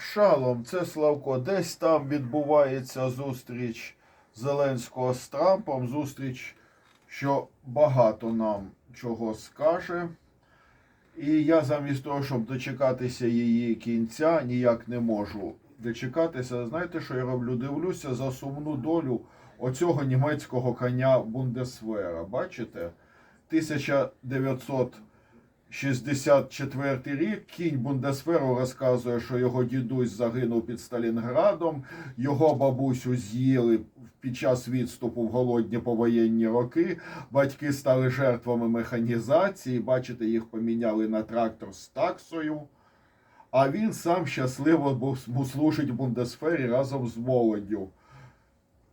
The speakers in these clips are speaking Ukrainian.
Шалом, це Славко. Десь там відбувається зустріч Зеленського з Трампом. Зустріч, що багато нам чого скаже. І я замість того, щоб дочекатися її кінця, ніяк не можу дочекатися. Знаєте, що я роблю? Дивлюся за сумну долю оцього німецького коня Бундесвера. Бачите? 1964 рік кінь Бундесверу розказує, що його дідусь загинув під Сталінградом, його бабусю з'їли під час відступу в голодні повоєнні роки. Батьки стали жертвами механізації. Бачите, їх поміняли на трактор з таксою. А він сам щасливо служить в Бундесфері разом з молоддю.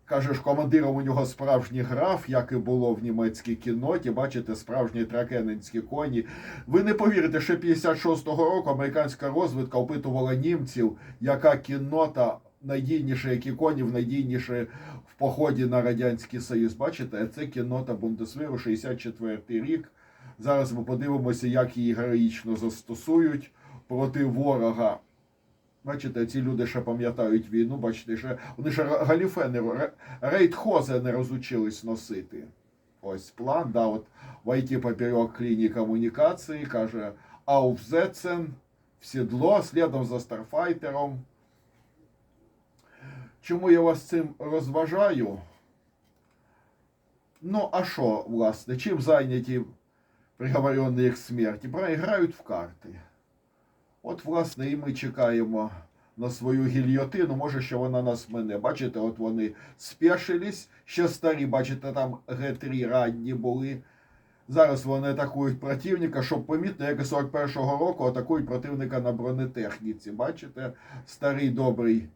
Каже ж, командиром у нього справжній граф, як і було в німецькій кінноті. Бачите, справжні тракенинські коні. Ви не повірите, що 56-го року американська розвідка опитувала німців, яка кіннота найдійніша, які конів найдійніші в поході на Радянський Союз. Бачите, це кіннота Бундесвіру, 64 рік. Зараз ми подивимося, як її героїчно застосують проти ворога. Бачите, ці люди ще пам'ятають війну, бачите, ще вони ще галіфе не ре- рейтхозе не розучились носити. Ось план, да, от войти поперек лінії комунікації, каже Aufsetzen, в сідло, слідом за Старфайтером. Чому я вас цим розважаю? Ну, а що, власне, чим зайняті приговорені к смерті? Грають в карти. От, власне, і ми чекаємо на свою гільйотину. Може, що вона нас мене. Бачите, от вони спешились, ще старі, бачите, там Г3 ранні були. Зараз вони атакують противника, щоб помітно, як і 41-го року атакують противника на бронетехніці. Бачите, старий добрий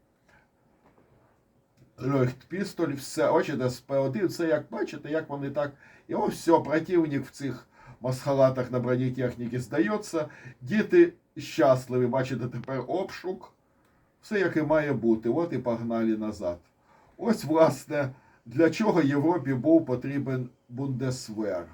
Льохтпістоль, все, бачите, з П1, це як бачите, як вони так. І ось все, противник в цих масхалатах на бронетехніці здається. Діти щасливі, бачите, тепер обшук. Все як і має бути. От і погнали назад. Ось, власне, для чого Європі був потрібен Бундесвер.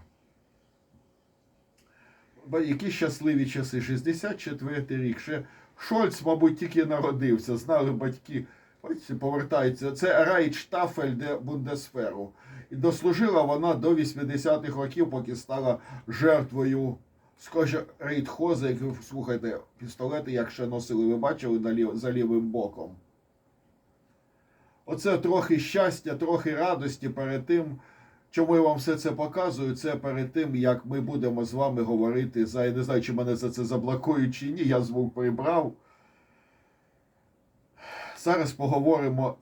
Які щасливі часи. 64 рік. Ще Шольц, мабуть, тільки народився. Знали батьки. Ось повертається. Це Райчтафель де Бундесферу. І дослужила вона до 80-х років, поки стала жертвою Схоже, рейдхози, як ви слухайте, пістолети, як ще носили, ви бачили за лівим боком. Оце трохи щастя, трохи радості перед тим, чому я вам все це показую, це перед тим, як ми будемо з вами говорити за. Я не знаю, чи мене за це заблокують чи ні, я звук прибрав. Зараз поговоримо,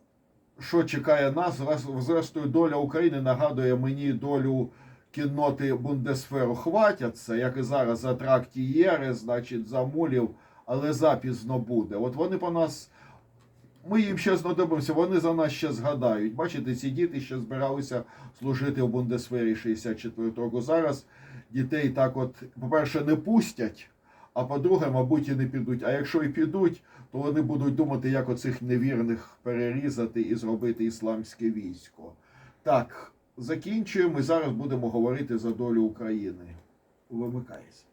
що чекає нас. Зрештою, доля України нагадує мені долю кінноти Бундесферу. Хватяться, як і зараз за трактієри, значить, за мулів, але запізно буде. От вони по нас. Ми їм ще знадобимося, вони за нас ще згадають. Бачите, ці діти ще збиралися служити в Бундесфері 64 року. Зараз дітей так от, по-перше, не пустять, а по-друге, мабуть, і не підуть. А якщо і підуть, то вони будуть думати, як оцих невірних перерізати і зробити ісламське військо. Так, закінчуємо. і Зараз будемо говорити за долю України. Вимикайся.